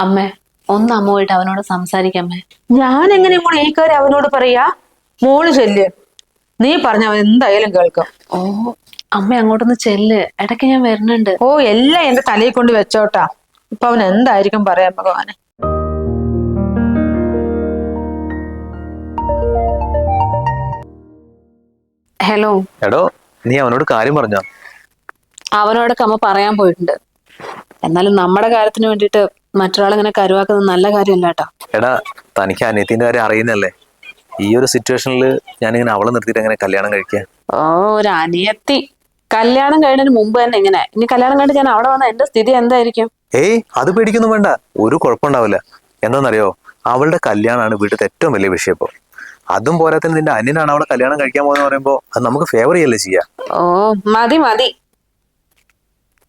അമ്മേ ഒന്ന് അമ്മ പോയിട്ട് അവനോട് സംസാരിക്കമ്മേ ഞാൻ എങ്ങനെ മോളെ ഈ കാര്യം അവനോട് പറയാ? മോൾ ചെല്ല്. നീ പറഞ്ഞ അവൻ എന്തായാലും കേൾക്കും. ഓ അമ്മ അങ്ങോട്ടൊന്ന് ചെല്ല്. ഇടയ്ക്ക് ഞാൻ വരുന്നുണ്ട്. ഓ എല്ലാം എന്റെ തലയിൽ കൊണ്ട് വെച്ചോട്ടാ. ഇപ്പൊ അവൻ എന്തായിരിക്കും പറയാൻ ഭഗവാനെ. ഹലോ. എടോ നീ അവനോട് കാര്യം പറഞ്ഞോ? അവനോടൊക്കെ അമ്മ പറയാൻ പോയിട്ടുണ്ട്. എന്നാലും നമ്മുടെ കാര്യത്തിന് വേണ്ടിയിട്ട് മറ്റൊരാളിങ്ങനെ കരുവാക്കുന്നത് നല്ല കാര്യമല്ല കേട്ടോ എടാ തനിക്ക് അനിയത്തിന്റെ കാര്യം അറിയുന്നല്ലേ ഈ ഒരു സിറ്റുവേഷനിൽ ഞാനിങ്ങനെ അവളെ നിർത്തിയിട്ട് എങ്ങനെ കല്യാണം കഴിക്കുക ഓ ഒരു അനിയത്തി. കല്യാണം കഴിഞ്ഞതിന് മുമ്പ് തന്നെ ഇങ്ങനെ. ഇനി കല്യാണം കഴിഞ്ഞ് ഞാൻ അവിടെ വന്ന എന്റെ സ്ഥിതി എന്തായിരിക്കും? ഏയ് അത് പേടിക്കൊന്നും വേണ്ട. ഒരു കുഴപ്പമുണ്ടാവില്ല. എന്താണെന്നറിയോ? അവളുടെ കല്യാണമാണ് വീട്ടിലത്തെ ഏറ്റവും വലിയ വിഷയം ഇപ്പോൾ അതും പോരാത്തിന് നിന്റെ അനിയനാണ് അവളെ കല്യാണം കഴിക്കാൻ പോകുന്ന പറയുമ്പോൾ അത് നമുക്ക് ഫേവർ ചെയ്യല്ലേ ചെയ്യാ? ഓ മതി മതി.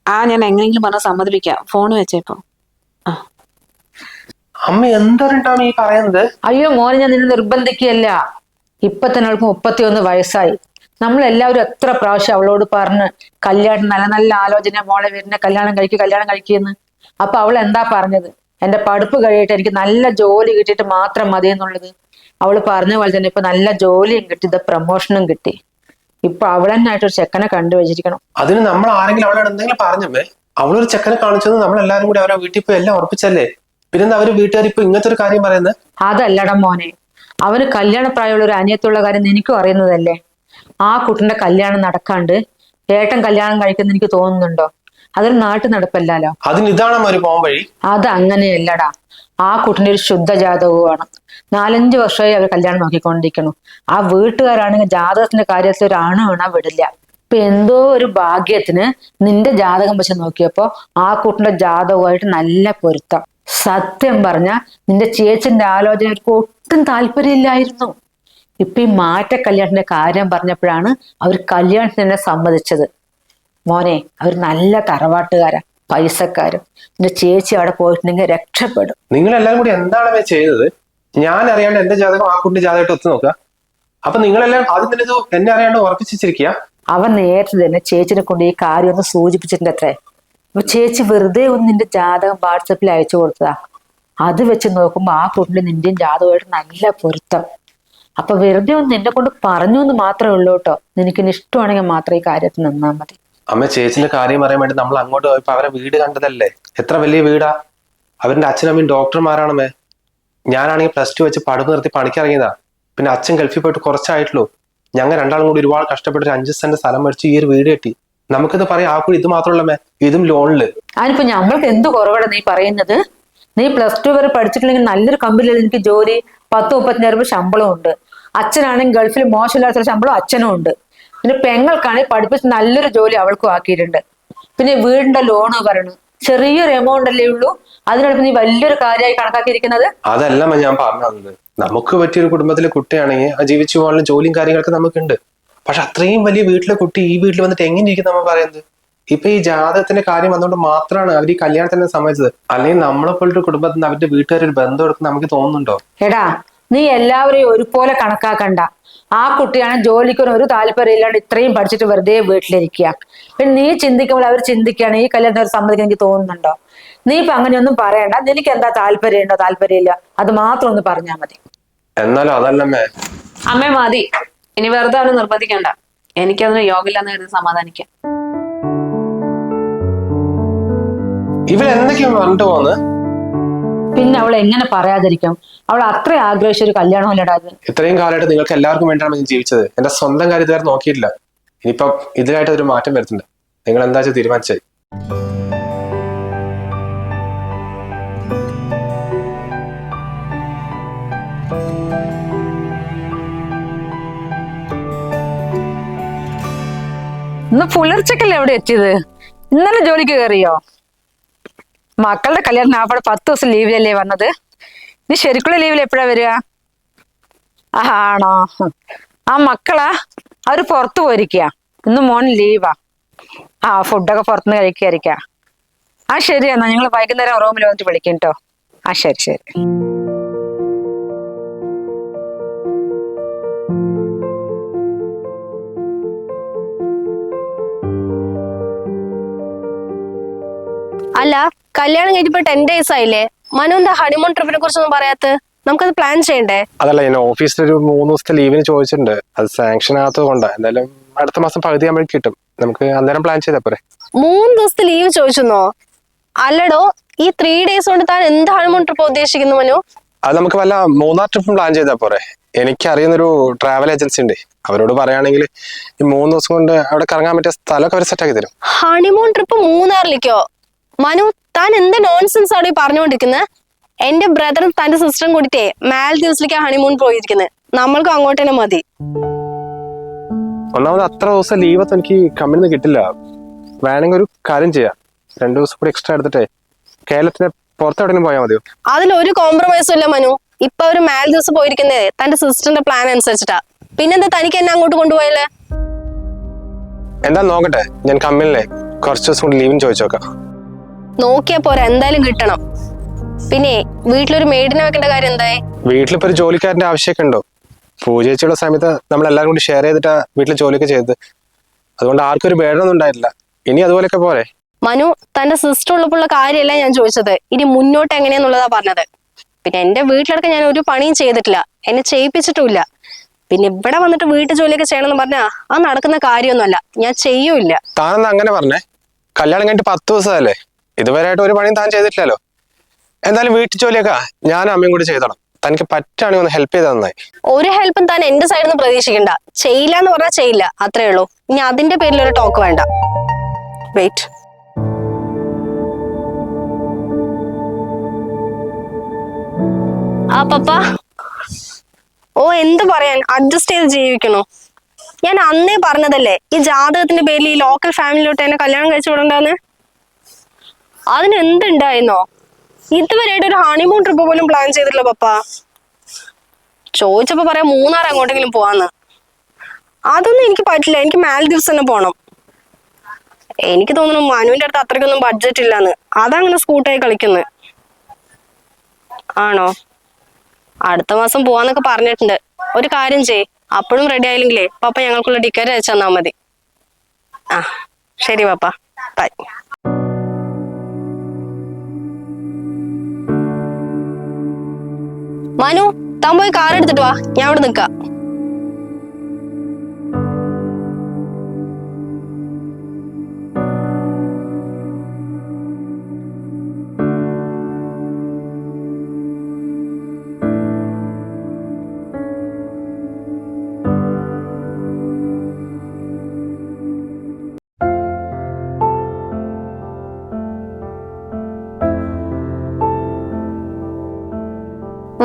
ആ ഞാൻ എങ്ങനെയെങ്കിലും പറഞ്ഞ സമ്മതിപ്പിക്കാം. ഫോൺ വെച്ചേപ്പോ അമ്മ എന്തറിട്ടാണ് ഈ പറയുന്നത്? അയ്യോ മോനെ ഞാൻ നിന്നെ നിർബന്ധിക്കുകയല്ല. ഇപ്പൊ തന്നെ അവൾക്ക് മുപ്പത്തിയൊന്ന് വയസ്സായി. നമ്മളെല്ലാവരും എത്ര പ്രാവശ്യം അവളോട് പറഞ്ഞ് കല്യാണം നല്ല നല്ല ആലോചന മോളെ വരുന്ന കല്യാണം കഴിക്കുക കല്യാണം കഴിക്കുമെന്ന് അപ്പൊ അവൾ എന്താ പറഞ്ഞത്? എന്റെ പഠിപ്പ് കഴിയട്ടെ എനിക്ക് നല്ല ജോലി കിട്ടിയിട്ട് മാത്രം മതി എന്നുള്ളത്. അവൾ പറഞ്ഞ പോലെ തന്നെ ഇപ്പൊ നല്ല ജോലിയും കിട്ടി ഇത് പ്രമോഷനും കിട്ടി. ഇപ്പൊ അവൾ തന്നെ ആയിട്ടൊരു ചെക്കനെ കണ്ടുവച്ചിരിക്കണം. അതിന് നമ്മൾ ആരെങ്കിലും അവളോട് എന്തെങ്കിലും പറഞ്ഞമ്മേ അവളൊരു ചെക്കനെ കാണിച്ചത് നമ്മളെല്ലാരും കൂടി അവരെ വീട്ടിൽ പോയി എല്ലാം ഉറപ്പിച്ചല്ലേ? പിന്നെന്താ അവർ വീട്ടുകാർ ഇപ്പൊ ഇങ്ങനത്തെ ഒരു കാര്യം പറയുന്നത്? അതല്ലട മോനെ. അവന് കല്യാണ പ്രായമുള്ള ഒരു അനിയത്തുള്ള കാര്യം എനിക്കും അറിയുന്നതല്ലേ? ആ കുട്ടിന്റെ കല്യാണം നടക്കാണ്ട് ഏട്ടൻ കല്യാണം കഴിക്കുന്ന എനിക്ക് തോന്നുന്നുണ്ടോ? അതൊരു നാട്ടു നടപ്പല്ലല്ലോ അതിന് ഇതാണ് ഒരു അത് അങ്ങനെയല്ലടാ ആ കുട്ടിന്റെ ഒരു ശുദ്ധ ജാതകവുമാണ് നാലഞ്ച് വർഷമായി അവർ കല്യാണം നോക്കിക്കൊണ്ടിരിക്കണം ആ വീട്ടുകാരാണെങ്കിൽ ജാതകത്തിന്റെ കാര്യത്തിൽ ഒരു വീണാ വിടില്ല. ഇപ്പൊ എന്തോ ഒരു ഭാഗ്യത്തിന് നിന്റെ ജാതകം വെച്ച് നോക്കിയപ്പോ ആ കുട്ടിന്റെ ജാതകമായിട്ട് നല്ല പൊരുത്തം. സത്യം പറഞ്ഞ നിന്റെ ചേച്ചിന്റെ ആലോചന അവർക്ക് ഒട്ടും താല്പര്യമില്ലായിരുന്നു. ഇപ്പൊ ഈ മാറ്റ കല്യാണത്തിന്റെ കാര്യം പറഞ്ഞപ്പോഴാണ് അവർ കല്യാണത്തിന് തന്നെ സമ്മതിച്ചത്. മോനെ അവർ നല്ല തറവാട്ടുകാരാ പൈസക്കാരും. നിന്റെ ചേച്ചി അവിടെ പോയിട്ടുണ്ടെങ്കിൽ രക്ഷപ്പെടും. നിങ്ങൾ എല്ലാവരും കൂടി എന്താണ് ചെയ്തത്? ഞാൻ അറിയാണ്ട് എന്റെ ജാതകം ആ കുട്ടിന്റെ ജാതകമായിട്ട് ഒത്തു നോക്കുക അപ്പൊ നിങ്ങളെല്ലാം ആദ്യം തന്നെ എന്നെ അറിയാണ്ട് ഉറപ്പിച്ചിരിക്കുക. അവൻ നേരത്തെ തന്നെ ചേച്ചിനെ കൊണ്ട് ഈ കാര്യം ഒന്ന് സൂചിപ്പിച്ചിട്ടുണ്ട് അത്രേ അപ്പൊ ചേച്ചി വെറുതെ ഒന്ന് നിന്റെ ജാതകം വാട്സപ്പിൽ അയച്ചു കൊടുത്തതാ. അത് വെച്ച് നോക്കുമ്പോൾ ആ കുട്ടിൽ നിന്റെയും ജാതകമായിട്ട് നല്ല പൊരുത്തം. അപ്പൊ വെറുതെ ഒന്ന് നിന്നെ കൊണ്ട് പറഞ്ഞു എന്ന് മാത്രമേ ഉള്ളൂ കേട്ടോ. നിനക്ക് ഇഷ്ടമാണെങ്കിൽ മാത്രം ഈ കാര്യത്തിൽ നിന്നാ മതി. അമ്മ ചേച്ചിന്റെ കാര്യം പറയാൻ വേണ്ടി നമ്മൾ അങ്ങോട്ട് പോയപ്പോ അവരെ വീട് കണ്ടതല്ലേ? എത്ര വലിയ വീടാ? അവരുടെ അച്ഛനമ്മയും ഡോക്ടർമാരാണമ്മേ ഞാനാണെങ്കിൽ പ്ലസ് ടു വെച്ച് പഠിപ്പ് നിർത്തി പണിക്കിറങ്ങിയതാ പിന്നെ അച്ഛൻ ഗൾഫിൽ പോയിട്ട് കുറച്ചായിട്ടുള്ളൂ. ഞങ്ങൾ രണ്ടാളും കൂടി ഒരുപാട് കഷ്ടപ്പെട്ട് ഒരു അഞ്ച് സെന്റ് സ്ഥലം മേടിച്ച് ഈ ഒരു വീട് കെട്ടി. നമുക്കിത് പറയാം ആ കൂടി ഇത് മാത്രമല്ലമ്മേ ഇതും ലോണിൽ അതിനിപ്പോ നമ്മൾക്ക് എന്ത് കുറവാണ് നീ പറയുന്നത്? നീ പ്ലസ് ടു വരെ പഠിച്ചിട്ടില്ലെങ്കിൽ നല്ലൊരു കമ്പനിയിൽ എനിക്ക് ജോലി പത്ത് മുപ്പത്തിനായിരം രൂപ ശമ്പളം ഉണ്ട്. അച്ഛനാണെങ്കിൽ ഗൾഫിൽ മോശമില്ലാത്ത ശമ്പളം അച്ഛനും ഉണ്ട്. പിന്നെ പെങ്ങൾക്കാണെങ്കിൽ പഠിപ്പിച്ച് നല്ലൊരു ജോലി അവൾക്കും ആക്കിയിട്ടുണ്ട്. പിന്നെ വീടിന്റെ ലോണ് പറയണു. ചെറിയൊരു എമൗണ്ട് അല്ലേ ഉള്ളൂ. അതിനടുത്ത് നീ വലിയൊരു കാര്യമായി കണക്കാക്കിയിരിക്കുന്നത്. അതല്ല ഞാൻ പറഞ്ഞത്. നമുക്ക് പറ്റിയൊരു കുടുംബത്തിലെ കുട്ടിയാണെങ്കിൽ ആ ജീവിച്ചു പോകാനുള്ള ജോലിയും കാര്യങ്ങളൊക്കെ നമുക്കുണ്ട്. പക്ഷെ അത്രയും വലിയ വീട്ടിലെ കുട്ടി ഈ വീട്ടിൽ വന്നിട്ട് എങ്ങനെ ഇരിക്കും നമ്മൾ പറയുന്നത്? ഇപ്പൊ ഈ ജാതകത്തിന്റെ കാര്യം വന്നുകൊണ്ട് മാത്രമാണ് അവർ ഈ കല്യാണത്തിന് സമ്മതിച്ചത്. അല്ലെങ്കിൽ നമ്മളെ പോലൊരു കുടുംബത്തിൽ നിന്ന് അവരുടെ വീട്ടുകാർ ഒരു ബന്ധം എടുക്കുന്ന നമുക്ക് തോന്നുന്നുണ്ടോ? എടാ നീ എല്ലാവരെയും ഒരുപോലെ കണക്കാക്കണ്ട. ആ കുട്ടിയാണ് ജോലിക്കൊന്നും ഒരു താല്പര്യം ഇല്ലാണ്ട് ഇത്രയും പഠിച്ചിട്ട് വെറുതെ വീട്ടിലിരിക്കുക. പിന്നെ നീ ചിന്തിക്കുമ്പോൾ അവർ ചിന്തിക്കുകയാണ് ഈ കല്യാണത്തിന് അവർ സമ്മതിക്കാൻ എനിക്ക് തോന്നുന്നുണ്ടോ? നീ ഇപ്പൊ അങ്ങനെയൊന്നും പറയണ്ട. നിനക്ക് എന്താ താല്പര്യം ഉണ്ടോ? താല്പര്യമില്ല. അത് മാത്രം ഒന്ന് പറഞ്ഞാ മതി. എന്നാലും അതല്ലമ്മേ അമ്മേ മതി. ഇനി വെറുതെ അവനെ നിർബന്ധിക്കണ്ട. എനിക്കതിന് യോഗമില്ലെന്ന് കരുതി സമാധാനിക്കാം. ഇവരെന്തൊക്കെയാണ് പറഞ്ഞിട്ട് പോകുന്നത് പിന്നെ? അവൾ എങ്ങനെ പറയാതിരിക്കും? അവൾ അത്ര ആഗ്രഹിച്ച ഒരു കല്യാണം അത് ഇത്രയും കാലമായിട്ട് നിങ്ങൾക്ക് എല്ലാവർക്കും വേണ്ടിയാണ് ഞാൻ ജീവിച്ചത്? എന്റെ സ്വന്തം കാര്യത്തിൽ ഇതുവരെ നോക്കിയിട്ടില്ല. ഇനിയിപ്പം ഇതിനായിട്ട് ഒരു മാറ്റം വരുത്തുന്നുണ്ട്. നിങ്ങൾ എന്താ വെച്ചാൽ തീരുമാനിച്ചത്? ഇന്ന് പുലർച്ചക്കല്ലേ എവിടെ എത്തിയത്? ഇന്നലെ ജോലിക്ക് കയറിയോ മക്കളുടെ കല്യാണം അവിടെ പത്ത് ദിവസം ലീവിലല്ലേ വന്നത്? നീ ശരിക്കുള്ള ലീവിൽ എപ്പോഴാ വരിക? ആണോ? ആ മക്കളാ അവർ പുറത്തു പോയിരിക്കുക ഇന്ന് മോൻ ലീവാ. ആ ഫുഡൊക്കെ പുറത്തുനിന്ന് കഴിക്കായിരിക്കാം ആ ശരി എന്നാ ഞങ്ങൾ വൈകുന്നേരം റൂമിൽ വന്നിട്ട് വിളിക്കും കേട്ടോ ആ ശരി ശരി. അല്ല കല്യാണം കഴിഞ്ഞപ്പോ ടെൻ ഡേയ്സ് ആയില്ലേ? മനു എന്താ ഹണിമൂൺ ട്രിപ്പിനെ കുറിച്ചൊന്നും പറയാത്ത നമുക്കത് പ്ലാൻ ചെയ്യണ്ടേ? അതല്ല ഞാൻ ഓഫീസിൽ ഒരു മൂന്ന് ദിവസത്തെ ലീവിന് ചോദിച്ചിട്ടുണ്ട്. അത് സാങ്ഷൻ ആകാത്തത് എന്തായാലും അടുത്ത മാസം പകുതി നമ്മൾ കിട്ടും. നമുക്ക് അന്നേരം പ്ലാൻ ചെയ്താൽ പോരെ. മൂന്ന് ദിവസത്തെ ലീവ് ചോദിച്ചോ അല്ലടോ ഈ ത്രീ ഡേയ്സ് കൊണ്ട് താൻ എന്ത് ഹണിമൂൺ ട്രിപ്പ് ഉദ്ദേശിക്കുന്നു മനു? അത് നമുക്ക് വല്ല മൂന്നാർ ട്രിപ്പും പ്ലാൻ ചെയ്താൽ പോരെ. എനിക്ക് അറിയുന്നൊരു ട്രാവൽ ഏജൻസി ഉണ്ട്. അവരോട് പറയുകയാണെങ്കിൽ ഈ മൂന്ന് ദിവസം കൊണ്ട് അവിടെ കറങ്ങാൻ പറ്റിയ സ്ഥലമൊക്കെ അവർ സെറ്റാക്കി തരും. Honeymoon trip മൂന്നാറിലേക്കോ? മനു താൻ എന്ത് നോൺസെൻസ് ആണ് ഈ പറഞ്ഞുകൊണ്ടിരിക്കുന്നത് എന്റെ ബ്രദറും തന്റെ സിസ്റ്ററും കൂടിട്ടേ മാൽദീവ്സിലേക്ക് ഹണിമൂൺ പോയിരിക്കുന്നത് നമ്മൾക്കും അങ്ങോട്ട് തന്നെ മതി. ഒന്നാമത് അത്ര ദിവസം ലീവ് എനിക്ക് കമ്പനിന്ന് നിന്ന് കിട്ടില്ല. വേണമെങ്കിൽ ഒരു കാര്യം ചെയ്യാം. രണ്ടു ദിവസം കൂടി എക്സ്ട്രാ എടുത്തിട്ടേ കേരളത്തിന് പുറത്തെവിടെയും പോയാൽ മതിയോ? അതിലൊരു കോംപ്രമൈസും ഇല്ല മനു. ഇപ്പൊ ഒരു മാൽദീവ്സ് പോയിരിക്കുന്നേ തന്റെ സിസ്റ്ററിന്റെ പ്ലാൻ അനുസരിച്ചിട്ടാ. പിന്നെന്താ തനിക്ക് എന്നെ അങ്ങോട്ട് കൊണ്ടുപോയല്ലേ? എന്താ നോക്കട്ടെ ഞാൻ കമ്പനിയിലെ കുറച്ച് ദിവസം കൂടി ലീവിന് ചോദിച്ചു നോക്കാം. നോക്കിയാ പോരാ എന്തായാലും കിട്ടണം. പിന്നെ വീട്ടിലൊരു മെയ്ഡിനെ വെക്കേണ്ട കാര്യം എന്തായി? വീട്ടിലിപ്പോ ഒരു ജോലിക്കാരന്റെ ആവശ്യമൊക്കെ ഉണ്ടോ? പൂജയച്ചുള്ള സമയത്ത് നമ്മൾ എല്ലാവരും കൂടി ഷെയർ ചെയ്തിട്ടാ വീട്ടിൽ ജോലിയൊക്കെ ചെയ്തത്. അതുകൊണ്ട് ആർക്കും ഒരു ബേഡൊന്നും ഉണ്ടായിട്ടില്ല. ഇനി അതുപോലെയൊക്കെ പോരെ. മനു തന്റെ സിസ്റ്റർ ഉള്ളപ്പോഴുള്ള കാര്യമല്ല ഞാൻ ചോദിച്ചത്. ഇനി മുന്നോട്ട് എങ്ങനെയാന്നുള്ളതാ പറഞ്ഞത്. പിന്നെ എന്റെ വീട്ടിലടക്കം ഞാൻ ഒരു പണിയും ചെയ്തിട്ടില്ല. എന്നെ ചെയ്യിപ്പിച്ചിട്ടുമില്ല. പിന്നെ ഇവിടെ വന്നിട്ട് വീട്ടു ജോലിയൊക്കെ ചെയ്യണമെന്ന് പറഞ്ഞാ ആ നടക്കുന്ന കാര്യമൊന്നുമല്ല. ഞാൻ ചെയ്യൂല്ല. താനെന്താ അങ്ങനെ പറഞ്ഞേ? കല്യാണം കഴിഞ്ഞിട്ട് പത്ത് ദിവസമല്ലേ ഇതുവരെയായിട്ട് ഒരു പണിയും താൻ ചെയ്തിട്ടില്ലല്ലോ. എന്തായാലും വീട്ടു ജോലിയൊക്കെ ഞാനും അമ്മയും കൂടി ചെയ്തോളാം. തനിക്ക് പറ്റുകയാണെങ്കിൽ ഒന്ന് ഹെൽപ്പ് ചെയ്താൽ നന്നായി. ഒരു ഹെൽപ്പും താൻ എന്റെ സൈഡിൽ നിന്ന് പ്രതീക്ഷിക്കണ്ട. ചെയ്യില്ല എന്ന് പറഞ്ഞാൽ ചെയ്യില്ല. അത്രേ ഉള്ളൂ. ഇനി അതിന്റെ പേരിൽ ഒരു ടോക്ക് വേണ്ട. വെയിറ്റ് ആ പപ്പ. ഓ എന്ത് പറയാൻ? അഡ്ജസ്റ്റ് ചെയ്ത് ജീവിക്കണോ? ഞാൻ അന്നേ പറഞ്ഞതല്ലേ ഈ ജാതകത്തിന്റെ പേരിൽ ഈ ലോക്കൽ ഫാമിലിയിലോട്ട് എന്നെ കല്യാണം കഴിച്ചു വിടണ്ടെന്ന്? അതിന് എന്തുണ്ടായിരുന്നോ ഇതുവരെയായിട്ട് ഒരു ഹണിമൂൺ ട്രിപ്പ് പോലും പ്ലാൻ ചെയ്തിട്ടില്ല പപ്പ. ചോദിച്ചപ്പോ പറയാം മൂന്നാർ അങ്ങോട്ടെങ്കിലും പോവാന്ന്. അതൊന്നും എനിക്ക് പറ്റില്ല. എനിക്ക് മാൽദീവ്സ് തന്നെ പോണം. എനിക്ക് തോന്നുന്നു മനുവിന്റെ അടുത്ത് അത്രയ്ക്കൊന്നും ബഡ്ജറ്റ് ഇല്ലാന്ന്. അതങ്ങനെ സ്കൂട്ടായി കളിക്കുന്നത് ആണോ? അടുത്ത മാസം പോവാന്നൊക്കെ പറഞ്ഞിട്ടുണ്ട്. ഒരു കാര്യം ചെയ് അപ്പോഴും റെഡി ആയില്ലെങ്കിലേ പപ്പ ഞങ്ങൾക്കുള്ള ടിക്കറ്റ് അയച്ചു തന്നാ മതി. ആ ശരി പപ്പ. ബൈ മനു താൻ പോയി കാർ എടുത്തിട്ട് വാ. ഞാൻ അവിടെ നിൽക്കാം.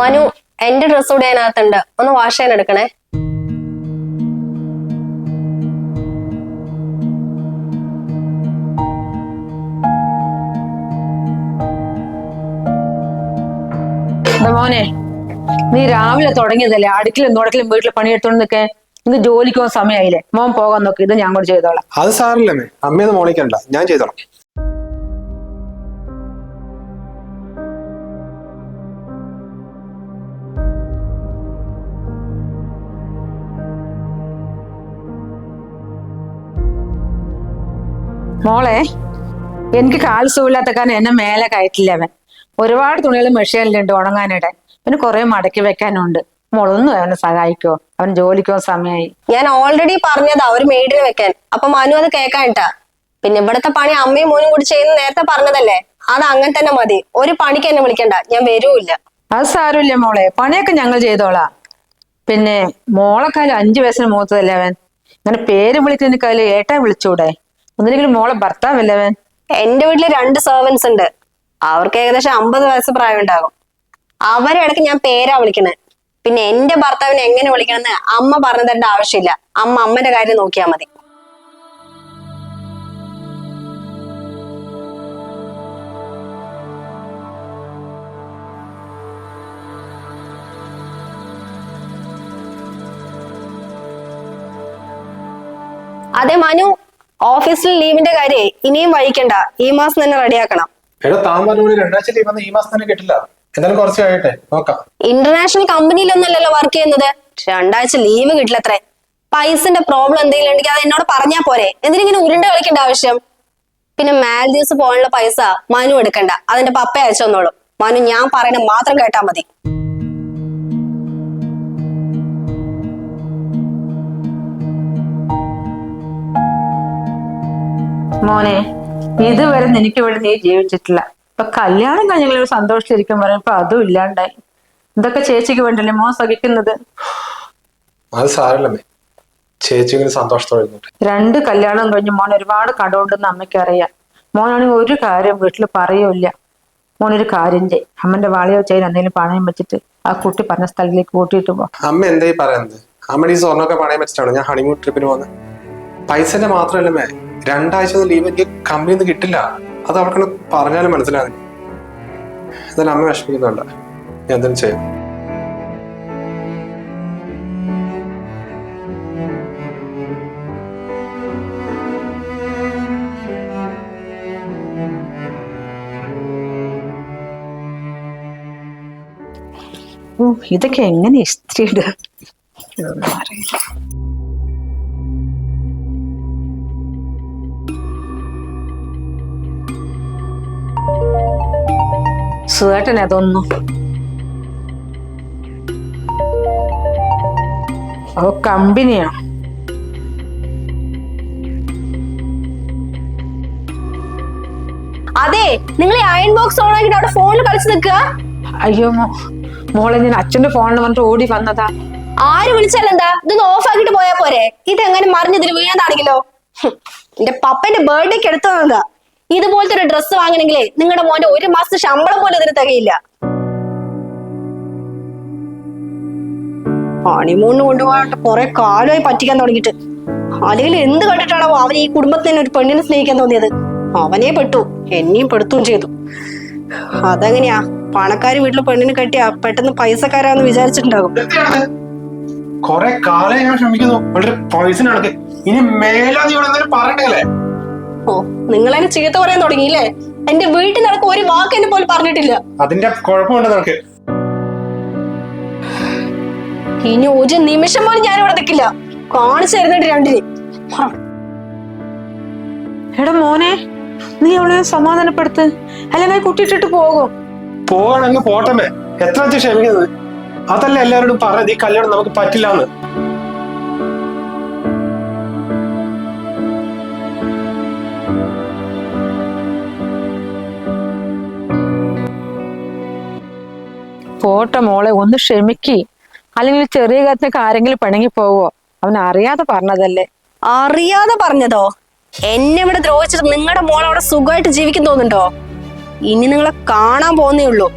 മനു എന്റെ ഡ്രസ് കൂടെ അതിനകത്തുണ്ട്. ഒന്ന് വാഷ് ചെയ്യാൻ എടുക്കണേ. എടാ മോനെ നീ രാവിലെ തുടങ്ങിയതല്ലേ? അടുക്കലും തുടക്കലും വീട്ടിൽ പണിയെടുത്തോണ്ട് നിൽക്കേ നിനക്ക് ജോലിക്ക് പോകാൻ സമയമായില്ലേ? മോൻ പോകാൻ നോക്കി ഇത് ഞാൻ കൂടെ ചെയ്തോളാം. അത് സാറില്ലേ അമ്മയൊന്നും മോണിക്കണ്ട ഞാൻ ചെയ്തോളാം. മോളെ എനിക്ക് കാൽ സുഖമില്ലാത്ത കാരണം എന്നെ മേലെ കയറ്റില്ല അവൻ. ഒരുപാട് തുണികൾ മെഷീനിലുണ്ട് ഉണങ്ങാനിടെ. പിന്നെ കുറെ മടക്കി വെക്കാനുണ്ട്. മോളൊന്നും അവനെ സഹായിക്കോ. അവൻ ജോലിക്കോ സമയമായി ഞാൻ ഓൾറെഡി പറഞ്ഞതാ ഒരു മെയ്ഡിനെ വെക്കാൻ. അപ്പൊ മനു അത് കേൾക്കാനിട്ടാ പിന്നെ ഇവിടത്തെ പണി അമ്മയും മോനും കൂടി ചെയ്യുന്ന നേരത്തെ പറഞ്ഞതല്ലേ? അത് അങ്ങനെ തന്നെ മതി. ഒരു പണിക്ക് എന്നെ വിളിക്കണ്ട. ഞാൻ വരൂല്ല. അത് സാരമില്ല മോളെ. പണിയൊക്കെ ഞങ്ങൾ ചെയ്തോളാം. പിന്നെ മോളെക്കാലം അഞ്ചു വയസ്സിന് മൂത്തതല്ലേ അവൻ? ഇങ്ങനെ പേര് വിളിക്കുന്നതിനേക്കാളും ഏട്ടാ വിളിച്ചൂടെ? ഒന്നില്ലെങ്കിലും മോളെ ഭർത്താവല്ലേ എന്റെ വീട്ടിൽ രണ്ട് സെർവൻസ് ഉണ്ട്. അവർക്ക് ഏകദേശം അമ്പത് വയസ്സ് പ്രായം ഉണ്ടാകും അവരെ ഇടയ്ക്ക് ഞാൻ പേരാ വിളിക്കണേ. പിന്നെ എന്റെ ഭർത്താവിനെ എങ്ങനെ വിളിക്കണമെന്ന് അമ്മ പറഞ്ഞു തരേണ്ട ആവശ്യമില്ല. അമ്മ അമ്മന്റെ കാര്യം നോക്കിയാൽ മതി. അതെ മനു ഓഫീസിൽ ലീവിന്റെ കാര്യേ ഇനിയും വൈകണ്ട ഈ മാസം തന്നെ റെഡിയാക്കണം. എടാ താൻ പറഞ്ഞ പോലെ രണ്ടാഴ്ച ലീവ് ഈ മാസം തന്നെ കിട്ടില്ല. എന്തായാലും കുറച്ച് കഴിയട്ടെ നോക്കാം. ഇന്റർനാഷണൽ കമ്പനിയിലൊന്നല്ലല്ലോ വർക്ക് ചെയ്യുന്നത്. രണ്ടാഴ്ച ലീവ് കിട്ടില്ലത്രേ. പൈസന്റെ പ്രോബ്ലം എന്തെങ്കിലും ഉണ്ടെങ്കിൽ അത് എന്നോട് പറഞ്ഞാ പോരെ. എന്തിനിങ്ങനെ ഉരുണ്ട കളിക്കേണ്ട ആവശ്യം? പിന്നെ മാൽദീവ്സ് പോകാനുള്ള പൈസ മനു എടുക്കണ്ട. അതിന്റെ പപ്പ അയച്ചു തന്നോളും. മനു ഞാൻ പറയണ മാത്രം കേട്ടാ മതി. മോനെ ഇതുവരെ നിനക്ക് ഇവിടെ നീ ജീവിച്ചിട്ടില്ല. ഇപ്പൊ കല്യാണം കഴിഞ്ഞെങ്കിലും ഒരു സന്തോഷത്തിലിരിക്കും പറയുമ്പോ അതും ഇല്ലാണ്ടായി. ഇതൊക്കെ ചേച്ചിക്ക് വേണ്ടല്ലേ? മോൻ സഹിക്കുന്നത്. അത് സാരല്ലമ്മേ ചേച്ചി ഇങ്ങനെ സന്തോഷത്തോടെ ഇരുന്നോട്ടെ. രണ്ട് കല്യാണം കഴിഞ്ഞ് മോൻ ഒരുപാട് കടമുണ്ടെന്ന് അമ്മയ്ക്ക് അറിയാം. മോനാണെങ്കിൽ ഒരു കാര്യം വീട്ടിൽ പറയൂല മോനൊരു കാര്യം ചെയ്യും അമ്മന്റെ വാളിയോ ചെയ്യാൻ എന്തെങ്കിലും പണയം വെച്ചിട്ട് ആ കുട്ടി പറഞ്ഞ സ്ഥലത്തേക്ക് കൂട്ടിയിട്ട് പോ. അമ്മ എന്തായി പറയുന്നത്? അമ്മയുടെ ഈ സ്വർണമൊക്കെ പണയം വെച്ചിട്ടാണ്? ഞാൻ ഹണിമൂൺ ട്രിപ്പിന് പോകുന്നത് പൈസന്റെ മാത്രമല്ലമ്മേ രണ്ടാഴ്ച ലീവ് എനിക്ക് കമ്പനിയിൽ നിന്ന് കിട്ടില്ല. അത് അവർക്ക് പറഞ്ഞാലും മനസ്സിലാകും എന്നാലും അമ്മ വിഷമിക്കുന്നുണ്ട്. ഞാൻ എന്തെങ്കിലും ചെയ്യും. ഓ ഇതൊക്കെ എങ്ങനെ ഇസ്ത്രി ഇടുക സുഖേട്ടനെ അതൊന്നും. ഓ കമ്പനിയാ. അതെ നിങ്ങൾ അയൺ ബോക്സ് ഓൺ ആക്കിട്ട് അവിടെ ഫോണിൽ കളിച്ചു നിൽക്കുക. അയ്യോ മോളെ ഞാൻ അച്ഛന്റെ ഫോണിൽ വന്നിട്ട് ഓടി വന്നതാ. ആര് വിളിച്ചാലും എന്താ? ഇതൊന്ന് ഓഫ് ആക്കിട്ട് പോയാ പോരെ. ഇതെങ്ങനെ മറിഞ്ഞതിന് വീണതാണെങ്കിലോ? എന്റെ പപ്പന്റെ ബർത്ത്ഡേക്ക് എടുത്തു തന്നതാ ഇതുപോലത്തെ ഒരു ഡ്രസ്സ് വാങ്ങണമെങ്കിലേ നിങ്ങളുടെ മോന്റെ ഒരു മാസത്തെ ശമ്പളം പോലും ഇതിന് തികയില്ല. ഹണിമൂണിന് കൊണ്ടുപോകാണ്ട് കുറെ കാലമായി പറ്റിക്കാൻ തുടങ്ങിയിട്ട്. അല്ലെങ്കിൽ എന്ത് കണ്ടിട്ടാണോ അവൻ ഈ കുടുംബത്തിന് ഒരു പെണ്ണിനെ സ്നേഹിക്കാൻ തോന്നിയത്. അവനെ പെട്ടു എന്നെയും പെടുത്തും ചെയ്തു. അതെങ്ങനെയാ പണക്കാര് വീട്ടിൽ പെണ്ണിന് കെട്ടിയാ പെട്ടെന്ന് പൈസക്കാരാന്ന് വിചാരിച്ചിട്ടുണ്ടാകും കാലം ഞാൻ ഇനി മേലാ നീ പറയണ്ടല്ലേ ഓ നിങ്ങൾ എന്നെ ചീത്ത പറയാൻ തുടങ്ങിയില്ലേ? എന്റെ വീട്ടിൽ നടക്കും ഒരു വാക്ക് എന്നെ പോലും പറഞ്ഞിട്ടില്ല. അതിന്റെ കുഴപ്പമുണ്ട് നിനക്ക്. ഇനി ഒരു നിമിഷം പോലും ഞാൻ ഇവിടെ നിൽക്കില്ല. കാണിച്ചു തരുന്നുണ്ട് രണ്ടിനെ. എടാ മോനെ നീ അവളെ സമാധാനപ്പെടുത്ത്. അല്ലെങ്കിൽ കുട്ടിയിട്ടിട്ട് പോകും? പോകണെങ്കിൽ പോട്ടമേ എത്ര ക്ഷമിക്കുന്നത്? അതല്ല എല്ലാവരോടും പറഞ്ഞത്? ഈ കല്യാണം നമുക്ക് പറ്റില്ല എന്ന് പോട്ടെ മോളെ ഒന്ന് ക്ഷമിക്കി. അല്ലെങ്കിൽ ചെറിയ കാര്യത്തിനൊക്കെ ആരെങ്കിലും പിണങ്ങി പോവോ? അവൻ അറിയാതെ പറഞ്ഞതല്ലേ? അറിയാതെ പറഞ്ഞതോ? എന്നെ ഇവിടെ ദ്രോഹിച്ചിട്ട് നിങ്ങളുടെ മോൾ അവിടെ സുഖമായിട്ട് ജീവിക്കും തോന്നുന്നുണ്ടോ? ഇനി നിങ്ങളെ കാണാൻ പോകുന്നേ ഉള്ളൂ.